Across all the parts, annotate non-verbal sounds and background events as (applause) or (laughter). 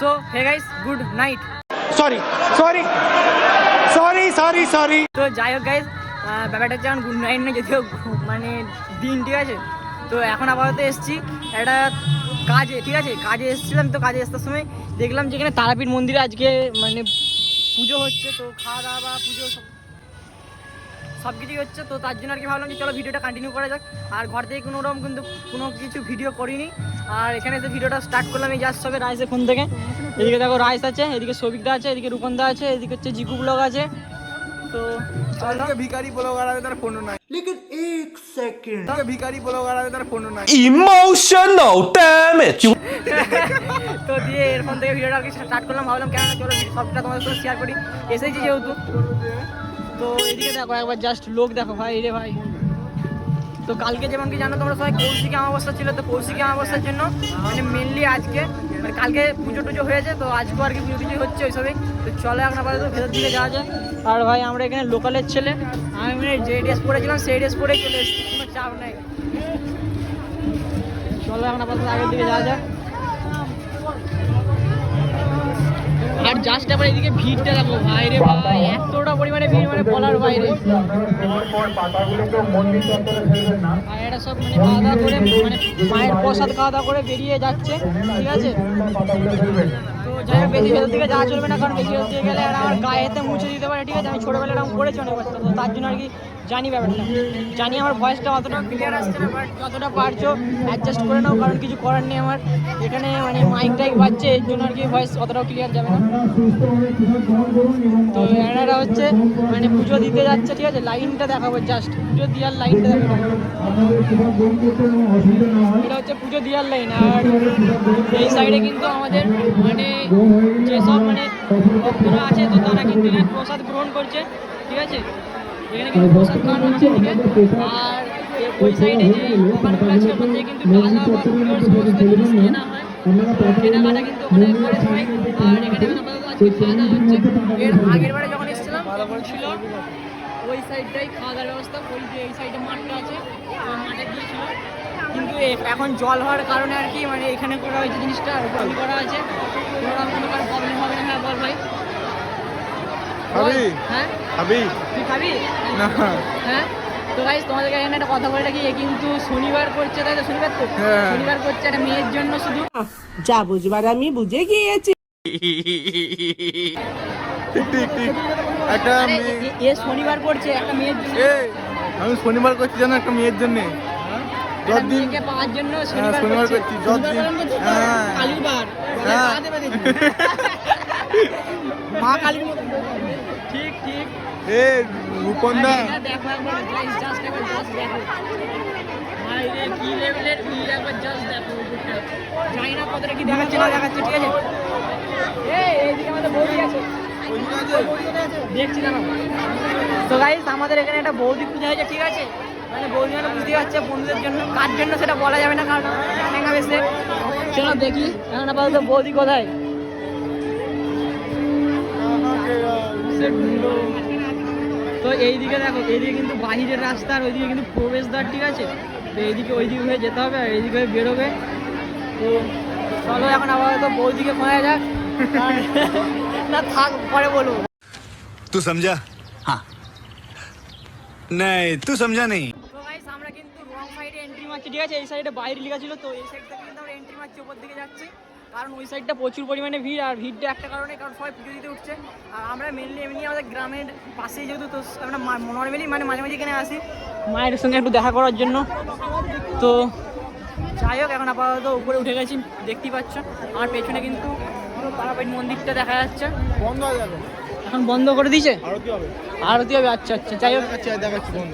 So hey guys good night sorry sorry sorry sorry sorry তো যাই হোক guys ব্যাপারটা হচ্ছে এখন গুড নাইট না যদিও মানে দিন ঠিক আছে। তো এখন আপাতত এসছি একটা কাজে ঠিক আছে? কাজে এসেছিলাম তো কাজে আসার সময় দেখলাম যে এখানে তারাপীঠ মন্দিরে আজকে মানে পুজো হচ্ছে তো খাওয়া দাওয়া বা পুজো সব সব কিছুই হচ্ছে। তো তার জন্য আর কি ভাবলাম যে চলো ভিডিওটা কন্টিনিউ করা যাক। আর ঘর থেকে কোনো রকম কিন্তু কোনো কিছু ভিডিও করিনি। আর এখানে এসে ভিডিওটা স্টার্ট করলাম এই জাস্ট সবে রাইসের ফোন থেকে। এদিকে দেখো রাইস আছে এদিকে সবিকদা আছে এদিকে রূপন্দা আছে এদিকে হচ্ছে জিকু ব্লগ আছে। তো চলো। ভিখারি ব্লগার আছে তার ফোন নাই। লেকিন এক সেকেন্ড ভিখারি ব্লগার আছে তার ফোন নাই। Emotional damage. (laughs) তো দিয়ে এরপর থেকে ভিডিওটা আর কি স্টার্ট করলাম ভাবলাম কেন চলো সবটা তোমাদের সাথে শেয়ার করি। এসেছি যেহেতু। তো এদিকে দেখো একবার জাস্ট লোক দেখো ভাই রে ভাই। তো কালকে যেমন কি জানো তোমরা সবাই কৌশিকী অমাবস্যা ছিল, তো কৌশিকী অমাবস্যার জন্য মানে মেনলি আজকে মানে কালকে পুজো টুজো হয়েছে, তো আজকেও আর কি পুজো টুজো হচ্ছে ওইসবই। তো চলো এখন আপাতত ভেতর দিকে যাওয়া যায় আর ভাই, আমরা এখানে লোকালের ছেলে। আমি মানে যে ড্রেস পরেছিলাম, সেই ড্রেস পরেই চলে এসেছি, কোনো চাপ নেই। চলো এখন আপাতত আগের দিকে যাওয়া যায় আর জাস্ট আবার এদিকে ভিড়টা দেখো ভাই রে ভাই এতটা পরিমাণে ভিড় মানে বলার বাইরে। আর এটা সব মানে খাওয়া দাওয়া করে মানে মায়ের প্রসাদ খাওয়া দাওয়া করে বেরিয়ে যাচ্ছে ঠিক আছে? তো যাই হোক বেশি ভেতর দিকে যাওয়া চলবে না কারণ বেশি ভেতর দিকে গেলে আর আমার গায়েতে মুছে দিতে পারে ঠিক আছে? আমি ছোটোবেলায় এরকম করেছি অনেক বাচ্চা তো তার জন্য আর কি জানি ব্যাপারটা। জানি আমার ভয়েসটা অতটা ক্লিয়ার আসছে না বাট যতটা পারছ অ্যাডজাস্ট করে নাও, কারণ কিছু করার নেই আমার। এখানে মানে মাইক টাইক বাজছে, এর জন্য আর কি ভয়েস অতটাও ক্লিয়ার যাবে না। তো এনারা হচ্ছে মানে পুজো দিতে যাচ্ছে, ঠিক আছে? লাইনটা দেখাবো জাস্ট পুজো দেওয়ার লাইনটা দেখাবো। এটা হচ্ছে পুজো দেওয়ার লাইন আর এই সাইডে কিন্তু আমাদের মানে যেসব মানে ভক্তরা আছে তো প্রসাদ গ্রহণ করছে ঠিক আছে? এখানে কিন্তু প্রসাদ খাওয়ানো হচ্ছে। আর ওই সাইডে যে দোকানগুলো আছে ওখান থেকে কিন্তু ডালা বা পুজোর সমস্ত জিনিস কেনা হয়। কেনাকাটা কিন্তু ওখানে করে সবাই আর এখানে আপাতত আজকে খাওয়া দাওয়া হচ্ছে। এর আগের বারে যখন এসেছিলাম তখন ছিল ওই সাইডটাই খাওয়া দাওয়ার ব্যবস্থা ওই যে এই সাইডে মাঠটা আছে ওই মাঠে গিয়েছিল। কিন্তু এখন জল হওয়ার কারণে আর কি মানে এখানে করা হয়েছে জিনিসটা বন্ধ করা আছে। কোনো রকম কোনো প্রবলেম হবে না হ্যাঁ বল ভাই। খাবি? হ্যাঁ? খাবি তুই খাবি না। হ্যাঁ? তো গাইস তোমাদেরকে এখানে একটা কথা বলে রাখি এ কিন্তু শনিবার করছে তাই তো? শনিবার তো? হ্যাঁ। শনিবার করছে একটা মেয়ের জন্য শুধু? যা বুঝবার আমি বুঝে গিয়েছি। ঠিক ঠিক ঠিক একটা এ- শনিবার করছে একটা মেয়ের জন্য। আমি শনিবার করছি জানো একটা মেয়ের জন্য। যতদিন পাওয়ার জন্য হ্যাঁ, শনিবার করছি, যতদিন-? হ্যাঁ। হ্যাঁ। (laughs) মা কালীর মতো। ঠিক ঠিক। এ রূপন্দা দেখো একবার guys, একবার just দেখো। ভাই কি লেভেলের একবার দেখো জানি না কতটা কি দেখাচ্ছে না দেখাচ্ছে ঠিক আছে? এই এইদিকে আমাদের বৌদি আছে। দেখছি দাঁড়াও তো গাইস আমাদের এখানে একটা বৌদি পূজা হয়েছে ঠিক আছে? মানে বৌদি মানে বুঝতে পারছে বন্ধুদের জন্য কার জন্য সেটা বলা যাবে না কারণ জানে না বেশি চলো দেখি এখন আপাতত বৌদি কোথায় তো এইদিকে দেখো এইদিকে কিন্তু বাহিরের রাস্তা আর ওইদিকে কিন্তু প্রবেশদ্বার ঠিক আছে তো এইদিকে ওইদিকে হয়ে যেতে হবে আর এইদিকে হয়ে বেরোবে তো চলো এখন আপাতত বৌদিকে খোঁজা যাক আর- (laughs) না থাক পরে বলবো तू समझा हाँ नहीं तू समझा नहीं মারছি ঠিক আছে? এই সাইডে বাইরে লেখা ছিল তো এই সাইড থেকে কিন্তু আমরা এন্ট্রি মারছি ওপর দিকে যাচ্ছি। কারণ ওই সাইডটা প্রচুর পরিমাণে ভিড় আর ভিড়টা একটা কারণে কারণ সবাই পুজো দিতে উঠছে। আর আমরা মেনলি এমনি আমাদের গ্রামের পাশেই যেহেতু তো আমরা নর্মালি মানে মাঝে মাঝে এখানে আসি মায়ের সঙ্গে একটু দেখা করার জন্য। তো যাই হোক এখন আপাতত উপরে উঠে গেছি দেখতেই পাচ্ছ। আমার পেছনে কিন্তু তারাপীঠ মন্দিরটা দেখা যাচ্ছে। বন্ধ হয়ে যাবে। এখন বন্ধ করে দিয়েছে? আরতি হবে। আরতি হবে আচ্ছা আচ্ছা। যাই হোক। আচ্ছা দেখাচ্ছি বন্ধ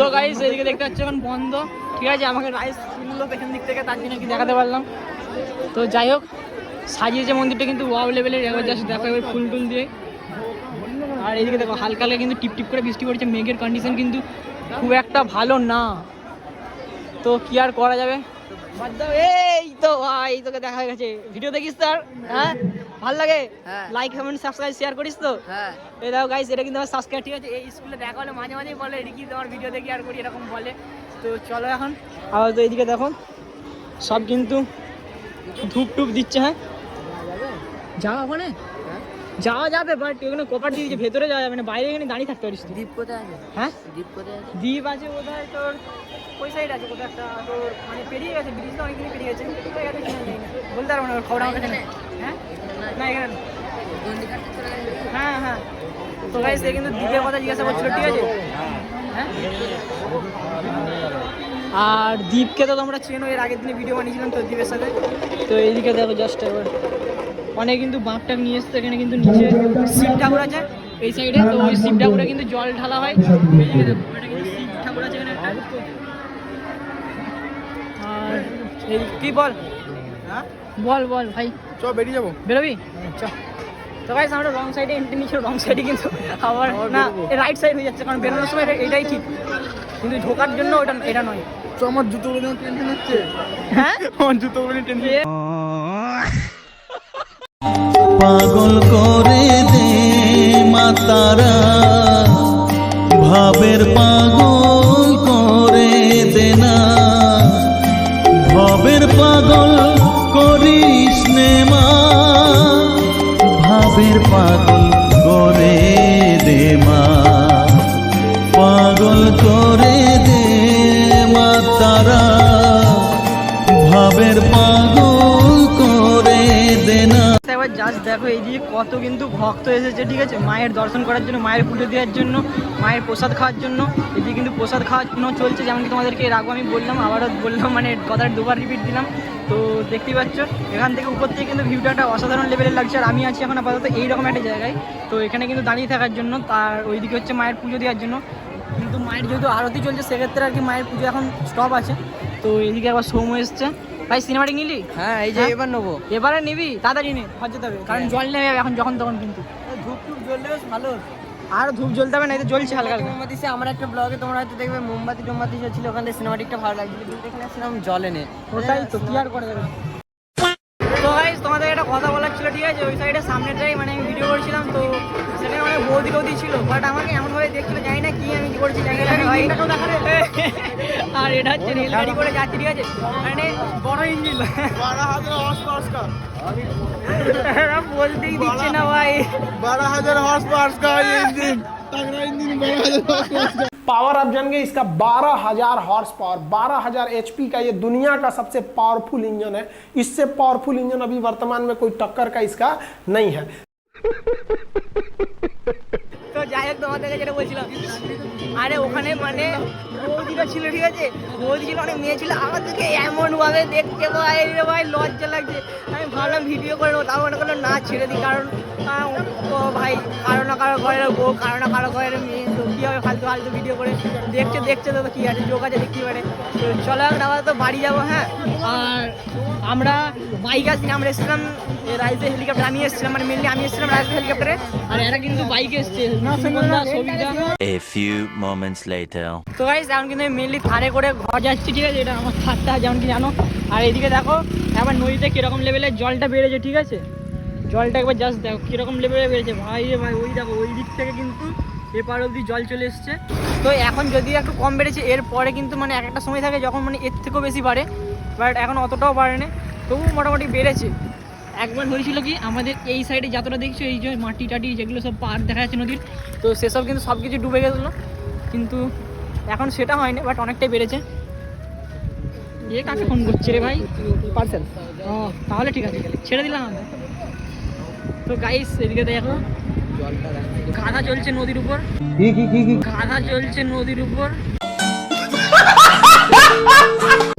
তো গাইস এদিকে দেখতে পাচ্ছ এখন বন্ধ। ঠিক আছে, আমাকে রাইস শুনলো পেছন দিক থেকে, তার জন্য কি দেখাতে পারলাম। তো যাই হোক, সাজিয়েছে মন্দিরটা কিন্তু ওয়াও লেভেলের একবার জাস্ট দেখো এবার ফুল টুল দিয়ে। আর এইদিকে দেখো হালকা হালকা কিন্তু টিপ টিপ করে বৃষ্টি পড়ছে, মেঘের কন্ডিশন কিন্তু খুব একটা ভালো না। তো কি আর করা যাবে? এই তো ভাই, তোকে দেখা গেছে। ভিডিও দেখিস তো আর হ্যাঁ? ভালো লাগে? লাইক কমেন্ট সাবস্ক্রাইব শেয়ার করিস তো? এই দাও গাইস এটা কিন্তু আমার সাবস্ক্রাইব ঠিক আছে? এই স্কুলে দেখা হলে মাঝে মাঝেই বলে রিকি তোমার ভিডিও দেখি আর করি এরকম বলে। তো চলো এখন আবার তো এইদিকে দেখো সব কিন্তু ধূপ টুপ দিচ্ছে হ্যাঁ? যাওয়া ওখানে। যাওয়া যাবে বাট ওখানে কপার দিয়ে ভেতরে যাওয়া যাবে না বাইরে এখানে দাঁড়িয়ে থাকতে পারিস। দ্বীপ কোথায় আছে? হ্যাঁ? দ্বীপ কোথায় আছে? দ্বীপ আছে বোধহয় তোর ওই সাইড আছে কোথাও একটা তোর মানে পেরিয়ে গেছে ব্রিজটা অনেকদিন পেরিয়ে গেছে কোথায়। বলতে পারব না খবর আমার কাছে হ্যাঁ? না, এখানে হ্যাঁ হ্যাঁ। তো সে কিন্তু কথা ঠিক আছে? হ্যাঁ? আর দ্বীপকে তো তোমরা চেনো, এর আগের দিনে ভিডিও বানিয়েছিলাম তো দ্বীপের সাথে। তো এইদিকে দেখো জাস্ট একবার অনেক কিন্তু বাঁক টাক নিয়ে এসছে, এখানে কিন্তু নিচে শিব ঠাকুর আছে, এই সাইডে তো ওই শিব ঠাকুরে কিন্তু জল ঢালা হয়। আর কি বল? বল বল ভাই। চ বেরিয়ে যাব। বেরোবি? চ। তো গাইস আমরা রং সাইডে এন্ট্রি নিচ্ছি রং সাইডে কিন্তু আবার না রাইট সাইড হয়ে যাচ্ছে কারণ বেরোনোর সময় এটা- এটাই ঠিক। কিন্তু ঢোকার জন্য ওটা এটা নয়। চ আমার জুতোগুলো যেন টেনশন হচ্ছে। হ্যাঁ? (laughs) আমার জুতোগুলো টেনশন এ- পাগল করে দে মাতারা ভাবের পাগল। ভাবের পাগল করে দে না একবার জাস্ট দেখো এইদিকে কত কিন্তু ভক্ত এসেছে, ঠিক আছে? মায়ের দর্শন করার জন্য, মায়ের পুজো দেওয়ার জন্য, মায়ের প্রসাদ খাওয়ার জন্য এদিকে কিন্তু প্রসাদ খাওয়ানো চলছে। যেমন কি তোমাদেরকে এর আগেও আমি বললাম, আবারও বললাম মানে কথাটা দুবার রিপিট দিলাম। তো দেখতেই পাচ্ছ, এখান থেকে উপর থেকে কিন্তু ভিউটা অসাধারণ লেভেলের লাগছে। আর আমি আছি এখন আপাতত এইরকম একটা জায়গায়। তো এখানে কিন্তু দাঁড়িয়ে থাকার জন্য, তার ওইদিকে হচ্ছে মায়ের পুজো দেওয়ার জন্য। কিন্তু মায়ের যেহেতু আরতি চলছে, সেক্ষেত্রে আর কি মায়ের পুজো এখন স্টপ আছে। তো এদিকে আবার সৌম এসছে। ভাই সিনেমাটিক নিলি? হ্যাঁ এই যে হ্যাঁ? এবার নেব। এবারে নিবি? তাড়াতাড়ি নে হজে হবে। কারণ জল নেবে এখন যখন তখন কিন্তু। ধূপ টুপ জ্বললে ভালো আর ধূপ জ্বলতে হবে না এটা জ্বলছে হালকা হালকা। মোমবাতি সে আমার একটা ব্লগে তোমরা হয়তো দেখবে মোমবাতি টোমবাতি ছিল ওখানে সিনেমাটিকটা ভালো লাগছিল কিন্তু এখানে আসলাম জলে নে। ওটাই তো কি আর করা যাবে? তো গাইস তোমাদের একটা কথা বলার ছিল ঠিক আছে? ওই সাইডে সামনেটাই মানে আমি ভিডিও করছিলাম তো সেখানে অনেক বৌদি টৌদি ছিল বাট আমাকে এমনভাবে দেখছিল জানি না কি আমি কি করছি জানি না ভাই। আর এটা হচ্ছে রেলগাড়ি করে যাচ্ছি ঠিক আছে মানে বড় ইঞ্জিন বারো হাজার হর্স পাওয়ার का বলতেই দিচ্ছে না ভাই बारह हजार हॉर्स पावर्स का ये इंजन तगड़ा इंजन बारह हजार हॉर्स पावर्स का पावर आप जान गए इसका 12000 हॉर्स पावर 12000 एचपी का ये दुनिया का सबसे पावरफुल इंजन है इससे पावरफुल इंजन अभी वर्तमान में कोई टक्कर का इसका नहीं है তো যাই হোক তোমাদেরকে যেটা বলছিলাম। আরে ওখানে মানে বৌদিটা ছিল ঠিক আছে? বৌদি ছিল অনেক মেয়ে ছিল। আমাদেরকে এমন ভাবে দেখতে ভাই রে ভাই লজ্জা লাগছে। আমি ভাবলাম ভিডিও করে তাও মনে করলাম না ছেড়ে দিই কারণ ভাই কারও না কারও ঘরের বউ কারও না কারও ঘরের মেয়ে তো কী হবে ফালতু ফালতু ভিডিও করে দেখছে দেখছে তো কী আছে যোগ আছে পারে তো চলো এখন আবার তো বাড়ি যাব হ্যাঁ? আর আমরা বাইক আসছি আমরা এসেছিলাম রাইজে হেলিকপ্টার আমি এসেছিলাম মানে মেনলি আমি এসেছিলাম রাইজে হেলিকপ্টারে আর এরা কিন্তু বাইকে এসছে A few moments later. তো গাইস এখন কিন্তু আমি মেনলি থারে করে ঘর যাচ্ছি, ঠিক আছে? এটা আমার থারটা যেমন কি জানো। আর এদিকে দেখো, এবার নদীতে কীরকম লেভেলের জলটা বেড়েছে, ঠিক আছে? জলটা একবার জাস্ট দেখো, কীরকম লেভেলে বেড়েছে। ভাই রে ভাই, ওই দেখো, ওই দিক থেকে কিন্তু এপার অবধি জল চলে এসছে। তো এখন যদি একটু কম বেড়েছে, এর পরে কিন্তু মানে এক একটা সময় থাকে যখন মানে এর থেকেও বেশি বাড়ে বাট এখন অতটাও বাড়ে বাড়েনি, তবুও মোটামুটি বেড়েছে। একবার হয়েছিল কি, আমাদের এই সাইডে যতটা দেখছ, এই যে মাটি টাটি যেগুলো সব পার দেখা যাচ্ছে নদীর, তো সেসব কিন্তু সব কিছু ডুবে গেছিল। কিন্তু এখন সেটা হয়নি বাট অনেকটাই বেড়েছে। এ কাকে ফোন করছে রে ভাই? পার্সেল ও তাহলে ঠিক আছে ছেড়ে দিলাম তো গাইস এদিকে দেখো। গাধা চলছে নদীর উপর। গাধা চলছে নদীর উপর। (laughs)